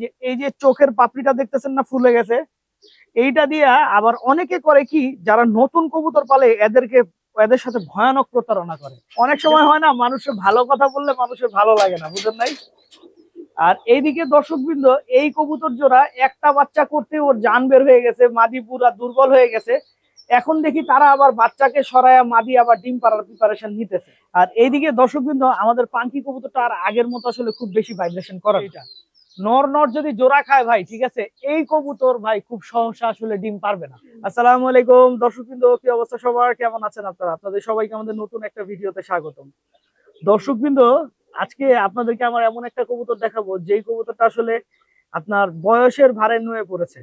যে এই যে চোখের পাপড়িটা দেখতেছেন না, ফুলে গেছে। এইটা দিয়া আবার অনেকে করে কি, যারা নতুন কবুতর পালে, এদেরকে, এদের সাথে ভয়ানক প্রতারণা করে। অনেক সময় হয় না, মানুষের ভালো কথা বললে মানুষের ভালো লাগে না, বুঝেন নাই? আর এইদিকে দর্শকবৃন্দ, এই কবুতর জোড়া একটা বাচ্চা করতে ওর জান বের হয়ে গেছে, মাদি পুরা দুর্বল হয়ে গেছে। এখন দেখি তারা আবার বাচ্চাকে সরায়া মাদি আবার ডিম পাড়ার প্রিপারেশন নিতেছে। আর এইদিকে দর্শকবৃন্দ, আমাদের পাঙ্কি কবুতরটা আর আগের মতো আসলে খুব বেশি ভাইব্রেশন করে। এটা নর নর যদি জোড়া খায় ভাই, ঠিক আছে? এই কবুতর ভাই খুব সহসা আসলে ডিম পারবে না। আসসালামু আলাইকুম, দর্শকবৃন্দ, কি অবস্থা সবার? কেমন আছেন আপনারা? আপনাদের সবাইকে আমাদের নতুন একটা ভিডিওতে স্বাগতম। দর্শকবৃন্দ, আজকে আপনাদেরকে আমার এমন একটা কবুতর দেখাবো, যেই কবুতরটা আসলে আপনার বয়সের ভারে নুয়ে পড়েছে।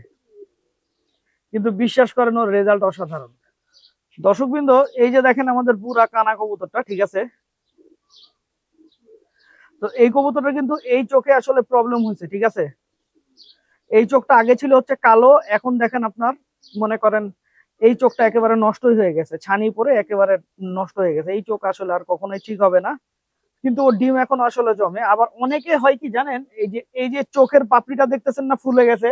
কিন্তু বিশ্বাস করেন, ওর রেজাল্ট অসাধারণ। দর্শকবৃন্দ, এই যে দেখেন আমাদের পুরা কানা কবুতরটা, ঠিক আছে? তো এই কবুতরটা কিন্তু এই চোখে আসলে প্রবলেম হয়েছে, ঠিক আছে? এই চোখটা আগে ছিল হচ্ছে কালো, এখন দেখেন আপনার, মনে করেন এই চোখটা একেবারে নষ্টই হয়ে গেছে, ছানি পরে একেবারে নষ্ট হয়ে গেছে, এই চোখ আসলে আর কখনোই ঠিক হবে না। কিন্তু ওর ডিম এখন আসলে জমে। আবার অনেকে হয় কি জানেন, এই যে এই যে চোখের পাপড়িটা দেখতেছেন না, ফুলে গেছে?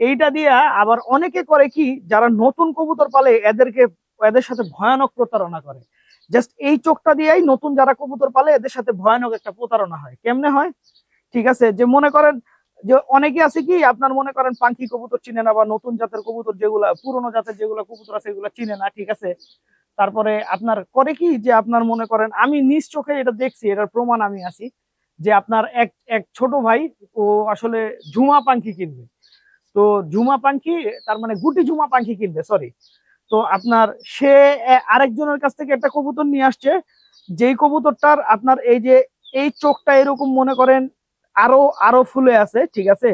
এইটা দিয়া আবার অনেকে করে কি, যারা নতুন কবুতর পালে এদেরকে, এদের সাথে ভয়ানক প্রতারণা করে। জাস্ট এই চোখটা দিয়েই নতুন যারা কবুতর পালে, এদের সাথে ভয়ানক একটা প্রতারণা হয়। কেমনে হয়? ঠিক আছে, যে মনে করেন, যে অনেকে আছে কি, আপনার মনে করেন পাঙ্কি কবুতর চিনে না বা নতুন জাতের কবুতর যেগুলা, পুরনো জাতের যেগুলা কবুতর আছে, এগুলা চিনে না, ঠিক আছে? তারপরে আপনার করে কি, যে আপনার মনে করেন, আমি নিজ চোখে এটা দেখছি, এটার প্রমাণ আমি আছি, যে আপনার এক এক ছোট ভাই, ও আসলে ঝুমা পাঙ্কি কিনবে। তো ঝুমা পাঙ্কি তার মানে গুটি ঝুমা পাঙ্কি কিনবে সরি তো আপনার সে আরেকজনের কাছ থেকে একটা কবুতর নিয়ে আসছে। যেই কবুতরটার আপনার এই যে, এই চোখটা এরকম মনে করেন আরও আরও ফুলে আছে, ঠিক আছে?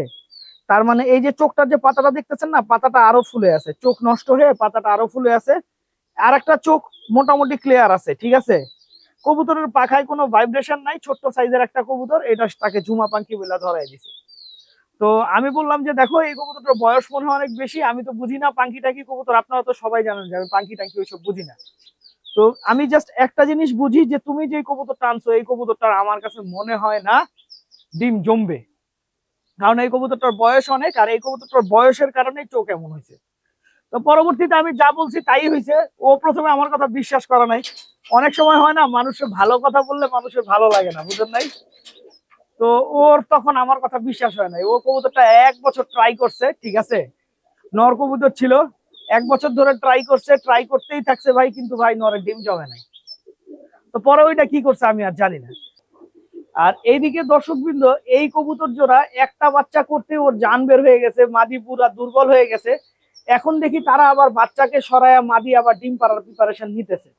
তার মানে এই যে চোখটার যে পাতাটা দেখতেছেন না, পাতাটা আরও ফুলে আছে। চোখ নষ্ট হয়ে পাতাটা আরও ফুলে আছে। আর একটা চোখ মোটামুটি ক্লিয়ার আছে, ঠিক আছে? কবুতরের পাখায় কোনো ভাইব্রেশন নাই, ছোট্ট সাইজের একটা কবুতর, এটা তাকে ঝুমা পাঙ্কি বলে ধরাই দিছে। তো আমি বললাম যে, দেখো, এই কবুতরটার বয়স মনে হয় অনেক বেশি। আমি তো বুঝি না পাঙ্কি টাঙ্কি কবুতর। আপনারা তো সবাই জানেন যে, আমি পাঙ্কি টাঙ্কি ওইসব বুঝি না। তো আমি জাস্ট একটা জিনিস বুঝি যে, তুমি যে কবুতরটা আনছো, এই কবুতরটার আমার কাছে মনে হয় না ডিম জমবে। কারণ এই কবুতরটার বয়স অনেক আর এই কবুতরটার বয়সের কারণেই চোখ এমন হয়েছে। তো পরবর্তীতে আমি যা বলছি তাই হয়েছে। ও প্রথমে আমার কথা বিশ্বাস করা নাই। অনেক সময় হয় না, মানুষের ভালো কথা বললে মানুষের ভালো লাগে না বুঝলেন নাই? তো ওর তখন আমার কথা বিশ্বাস হয় নাই। ও কবুতরটা এক বছর ট্রাই করছে, ঠিক আছে? নর কবুতর ছিল। এক বছর ধরে ট্রাই করছে ট্রাই করতেই থাকছে ভাই, কিন্তু ভাই নরের ডিম জমে নাই। তো পরে ওইটা কি করছে আমি আর জানি না। আর এইদিকে দর্শকবৃন্দ, এই কবুতর জোড়া একটা বাচ্চা করতে ওর জান বের হয়ে গেছে, মাদি পুরা দুর্বল হয়ে গেছে। এখন দেখি তারা আবার বাচ্চাকে সরায়া মাদি আবার ডিম পাড়ার প্রিপারেশন নিতেছে।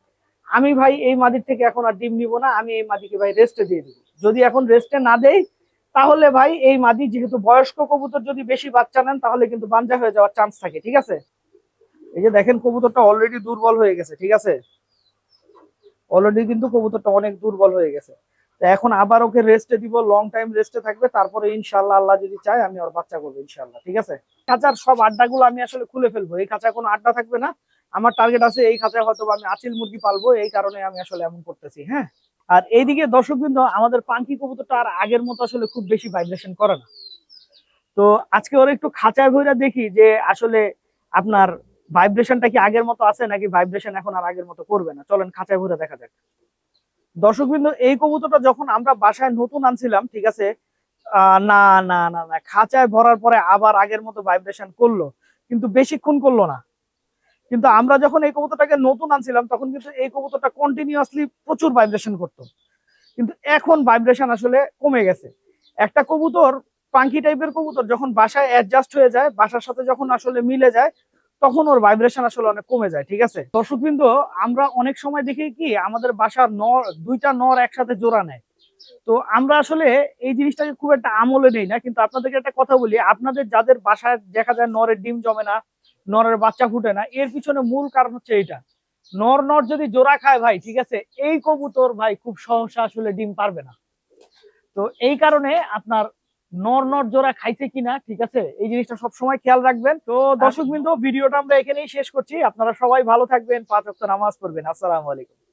আমি ভাই এই মাদির থেকে এখন আর ডিম নিব না, আমি এই মাদিকে ভাই রেস্টে দিয়ে দেবো। যদি এখন রেস্টে না দেই, তাহলে ভাই এই মাদি যেহেতু বয়স্ক কবুতর যদি বেশি বাচ্চা নেন, তাহলে কিন্তু বাঞ্জা হয়ে যাওয়ার চান্স থাকে, ঠিক আছে? এই যে দেখেন কবুতরটা অলরেডি দুর্বল হয়ে গেছে, ঠিক আছে? অলরেডি কিন্তু কবুতরটা অনেক দুর্বল হয়ে গেছে। তো এখন আবার ওকে রেস্টে দিব লং টাইম রেস্টে থাকবে, তারপরে ইনশাল্লাহ আল্লাহ যদি চায়, আমি ওর বাচ্চা করব ইনশাল্লাহ ঠিক আছে? খাঁচার সব আড্ডাগুলো আমি আসলে খুলে ফেলব, এই খাঁচায় কোনো আড্ডা থাকবে না। আমার টার্গেট আছে এই খাঁচায় হয়তো আমি আচিল মুরগি পালবো, এই কারণে আমি আসলে এমন করতেছি হ্যাঁ? আর এইদিকে দর্শকবৃন্দ আমাদের পাঙ্কি কবুতরটা আর আগের মতো আসলে খুব বেশি ভাইব্রেশন করে না। তো আজকে ওরা একটু খাঁচায় ভইরা দেখি যে আসলে আপনার ভাইব্রেশনটা কি আগের মতো আছে নাকি ভাইব্রেশন এখন আর আগের মতো করবে না। চলেন খাঁচায় ভরে দেখা যাক। দর্শকবৃন্দ এই কবুতরটা যখন আমরা বাসায় নতুন আনছিলাম, ঠিক আছে না না না না, খাঁচায় ভরার পরে আবার আগের মতো ভাইব্রেশন করল, কিন্তু বেশিক্ষণ করল না। কিন্তু আমরা যখন এই কবুতরটাকে নতুন আনছিলাম, তখন কিন্তু এই কবুতরটা কন্টিনিউয়াসলি প্রচুর ভাইব্রেশন করতো। কিন্তু এখন ভাইব্রেশন আসলে কমে গেছে। একটা কবুতর পাঙ্কি টাইপের কবুতর যখন বাসায় অ্যাডজাস্ট হয়ে যায়, বাসার সাথে যখন আসলে মিলে যায়, তখন ওর ভাইব্রেশন আসলে অনেক কমে যায়, ঠিক আছে? দর্শক বিন্দু আমরা অনেক সময় দেখি কি, আমাদের বাসার নর, দুইটা নর একসাথে জোড়া নেয়। তো আমরা আসলে এই জিনিসটাকে খুব একটা আমলে নেই না, কিন্তু আপনাদেরকে একটা কথা বলি, আপনাদের যাদের বাসায় দেখা যায় নরের ডিম জমে না নরের বাচ্চা ফুটে না। এর পিছনে মূল কারণ হচ্ছে এইটা। নর নর যদি জোড়া খায় ভাই, ঠিক আছে, এই কবুতর ভাই খুব সহসা আসলে ডিম পারবে না। তো এই কারণে আপনার নর নর জোড়া খাইছে কিনা, ঠিক আছে, এই জিনিসটা সব সময় খেয়াল রাখবেন। তো দর্শক বিন্দু ভিডিওটা আমরা এখানেই শেষ করছি। আপনারা সবাই ভালো থাকবেন, পাঁচ নামাজ পড়বেন। আসসালামু আলাইকুম।